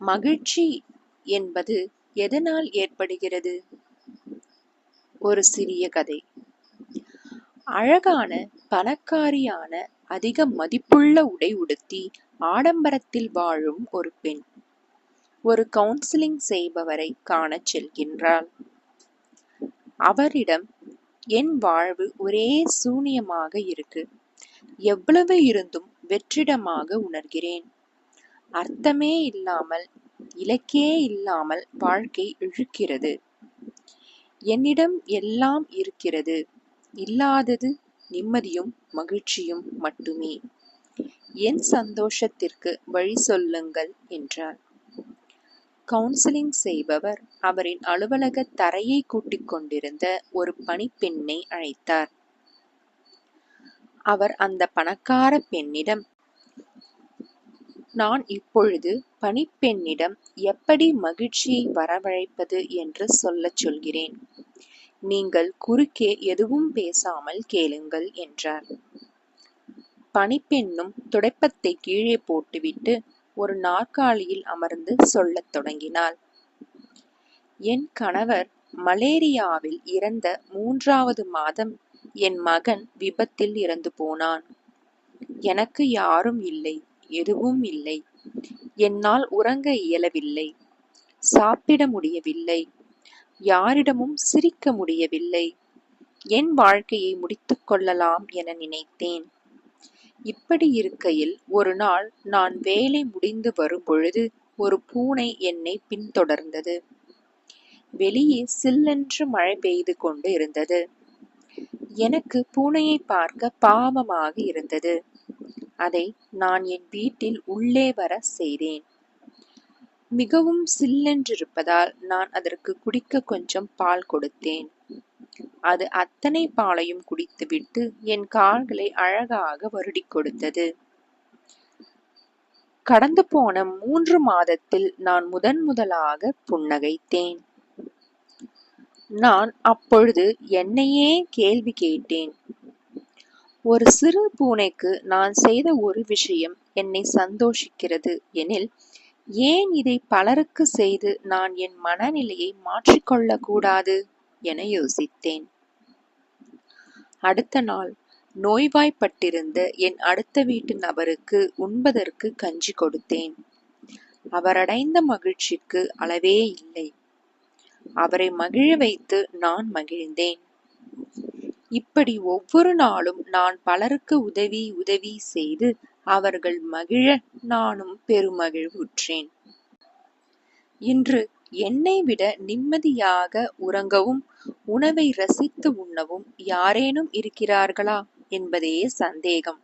மகிழ்ச்சி என்பது எதனால் ஏற்படுகிறது? ஒரு சிறிய கதை. அழகான பணக்காரியான அதிக மதிப்புள்ள உடை உடுத்தி ஆடம்பரத்தில் வாழும் ஒரு பெண். ஒரு கவுன்சிலிங் செய்பவரை காணச் செல்கின்றாள். அவரிடம் என் வாழ்வு ஒரே சூனியமாக இருக்கு. எவ்வளவு இருந்தும் வெற்றிடமாக உணர்கிறேன். அர்த்தமே இல்லாமல் இலக்கே இல்லாமல் வாழ்க்கை இழுக்கிறது. என்னிடம் எல்லாம் இருக்கிறது. இல்லாதது நிம்மதியும் மகிழ்ச்சியும் மட்டுமே. என் சந்தோஷத்திற்கு வழி சொல்லுங்கள் என்றார் கவுன்சிலிங் செய்பவர் அவரின் அலுவலக தரையை கூட்டிக் கொண்டிருந்த ஒரு பணிப்பெண்ணை அழைத்தார். அவர் அந்த பணக்கார பெண்ணிடம் நான் இப்பொழுது பணிப்பெண்ணிடம் எப்படி மகிழ்ச்சியை வரவழைப்பது என்று சொல்லச் சொல்கிறேன். நீங்கள் குறுக்கே எதுவும் பேசாமல் கேளுங்கள் என்றார். பணிப்பெண்ணும் துடைப்பத்தை கீழே போட்டுவிட்டு ஒரு நாற்காலியில் அமர்ந்து சொல்லத் தொடங்கினாள். என் கணவர் மலேரியாவில் இறந்த மூன்றாவது மாதம் என் மகன் விபத்தில் இறந்து போனான். எனக்கு யாரும் இல்லை. எதுவும் இல்லை. என்னால் உறங்க இயலவில்லை. சாப்பிட முடியவில்லை. யாரிடமும் சிரிக்க முடியவில்லை. என் வாழ்க்கையை முடித்துக் கொள்ளலாம் என நினைத்தேன். இப்படி இருக்கையில் ஒரு நாள் நான் வேலை முடிந்து வரும் பொழுது ஒரு பூனை என்னை பின்தொடர்ந்தது. வெளியே சில்லென்று மழை பெய்து கொண்டு இருந்தது. எனக்கு பூனையை பார்க்க பாவமாக இருந்தது. அதை நான் என் வீட்டில் உள்ளே வர செய்தேன். மிகவும் சில்லென்றிருப்பதால் நான் அதற்கு குடிக்க கொஞ்சம் பால் கொடுத்தேன். அது அத்தனை பாலையும் குடித்துவிட்டு என் கால்களை அழகாக வருடி கொடுத்தது. கடந்து போன மூன்று மாதத்தில் நான் முதன் முதலாக புன்னகைத்தேன். நான் அப்பொழுது என்னையே கேள்வி கேட்டேன். ஒரு சிறு பூனைக்கு நான் செய்த ஒரு விஷயம் என்னை சந்தோஷிக்கிறது எனில் ஏன் இதை பலருக்கு செய்து நான் என் மனநிலையை மாற்றிக்கொள்ளக் கூடாது என யோசித்தேன். அடுத்த நாள் நோய்வாய்ப்பட்டிருந்த என் அடுத்த வீட்டு நபருக்கு உண்பதற்கு கஞ்சி கொடுத்தேன். அவரடைந்த மகிழ்ச்சிக்கு அளவே இல்லை. அவரை மகிழ வைத்து நான் மகிழ்ந்தேன். இப்படி ஒவ்வொரு நாளும் நான் பலருக்கு உதவி உதவி செய்து அவர்கள் மகிழ நானும் பெருமகிழ்வுற்றேன். இன்று என்னை விட நிம்மதியாக உறங்கவும் உணவை ரசித்து உண்ணவும் யாரேனும் இருக்கிறார்களா என்பதே சந்தேகம்.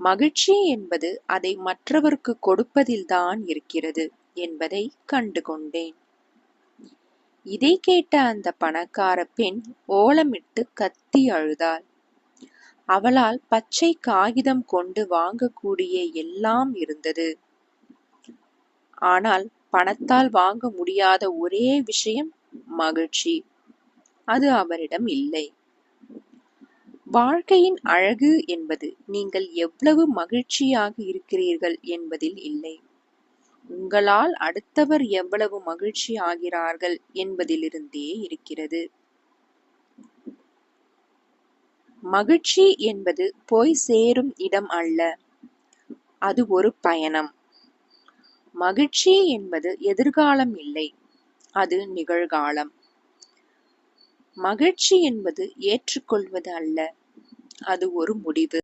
மகிழ்ச்சி என்பது அதை மற்றவருக்கு கொடுப்பதில்தான் இருக்கிறது என்பதை கண்டு கொண்டேன் இதை கேட்ட அந்த பணக்கார பெண் ஓலமிட்டு கத்தி அழுதாள். அவளால் பச்சை காகிதம் கொண்டு வாங்கக்கூடிய எல்லாம் இருந்தது. ஆனால் பணத்தால் வாங்க முடியாத ஒரே விஷயம் மகிழ்ச்சி. அது அவரிடம் இல்லை. வாழ்க்கையின் அழகு என்பது நீங்கள் எவ்வளவு மகிழ்ச்சியாக இருக்கிறீர்கள் என்பதில் இல்லை. உங்களால் அடுத்தவர் எவ்வளவு மகிழ்ச்சி ஆகிறார்கள் என்பதிலிருந்தே இருக்கிறது. மகிழ்ச்சி என்பது போய் சேரும் இடம் அல்ல அது ஒரு பயணம். மகிழ்ச்சி என்பது எதிர்காலம் இல்லை அது நிகழ்காலம். மகிழ்ச்சி என்பது ஏற்றுக்கொள்வது அல்ல அது ஒரு முடிவு.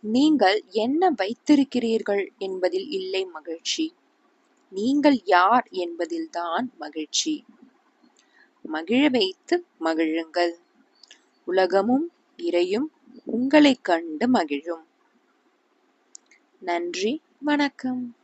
நீங்கள் என்ன வைத்திருக்கிறீர்கள் என்பதில் இல்லை மகிழ்ச்சி. நீங்கள் யார் என்பதில்தான் மகிழ்ச்சி. மகிழ வைத்து மகிழுங்கள். உலகமும் இறையும் உங்களைக் கண்டு மகிழும். நன்றி வணக்கம்.